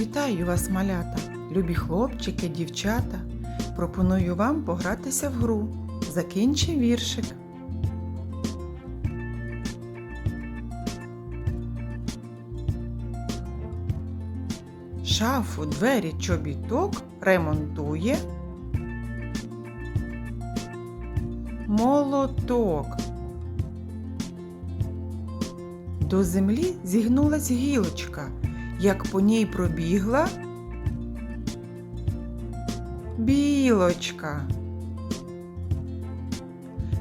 Вітаю вас, малята, любі хлопчики, дівчата. Пропоную вам погратися в гру. Закінчи віршик. Шафу, двері, чобіток ремонтує. Молоток. До землі зігнулась гілочка, як по ній пробігла білочка.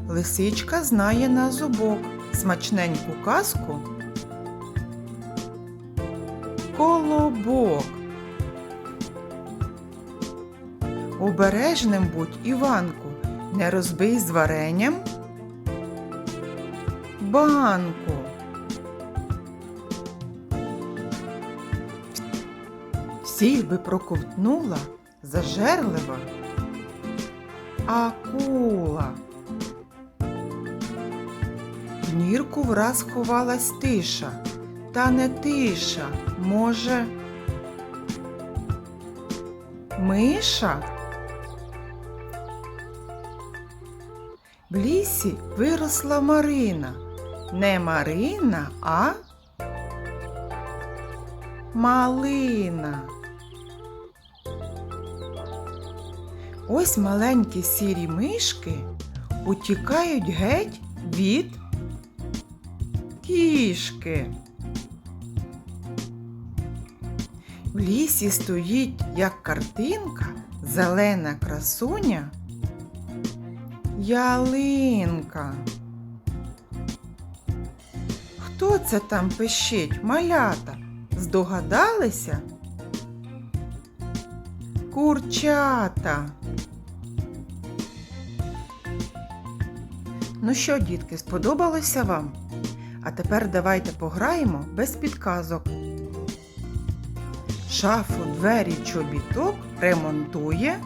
Лисичка знає на зубок смачненьку казку. Колобок. Обережним будь, Іванку, не розбий з варенням банку. Всіх би проковтнула зажерлива акула. В нірку враз ховалась тиша, та не тиша, може, миша. В лісі виросла Марина, не Марина, а малина. Ось маленькі сірі мишки утікають геть від кішки. В лісі стоїть, як картинка, зелена красуня. Ялинка. Хто це там пищить, малята? Здогадалися? Курчата. Ну що, дітки, сподобалося вам? А тепер давайте пограємо без підказок. Шафу, двері, чобіток ремонтує.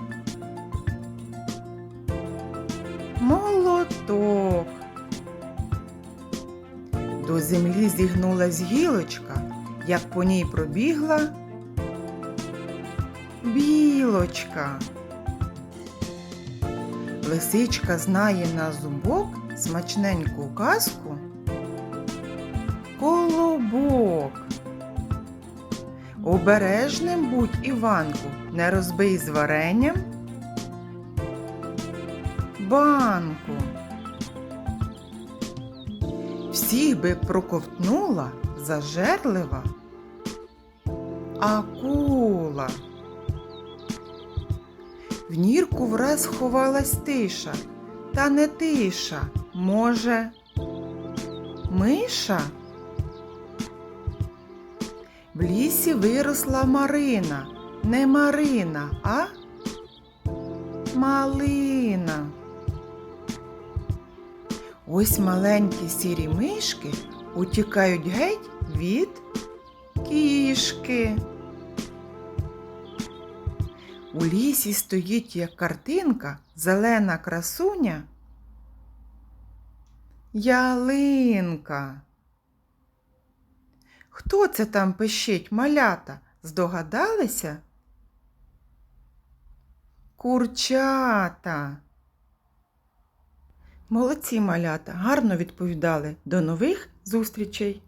Молоток. До землі зігнулась гілочка, як по ній пробігла білочка. Лисичка знає на зубок смачненьку казку. Колобок. Обережним будь Іванку, не розбий з варенням. Банку. Всіх би проковтнула зажерлива акула. В нірку враз ховалась тиша, та не тиша, може, миша? В лісі виросла Марина, не Марина, а малина. Ось маленькі сірі мишки утікають геть від кішки. У лісі стоїть як картинка зелена красуня. Ялинка. Хто це там пищить малята? Здогадалися? Курчата. Молодці малята, гарно відповідали. До нових зустрічей!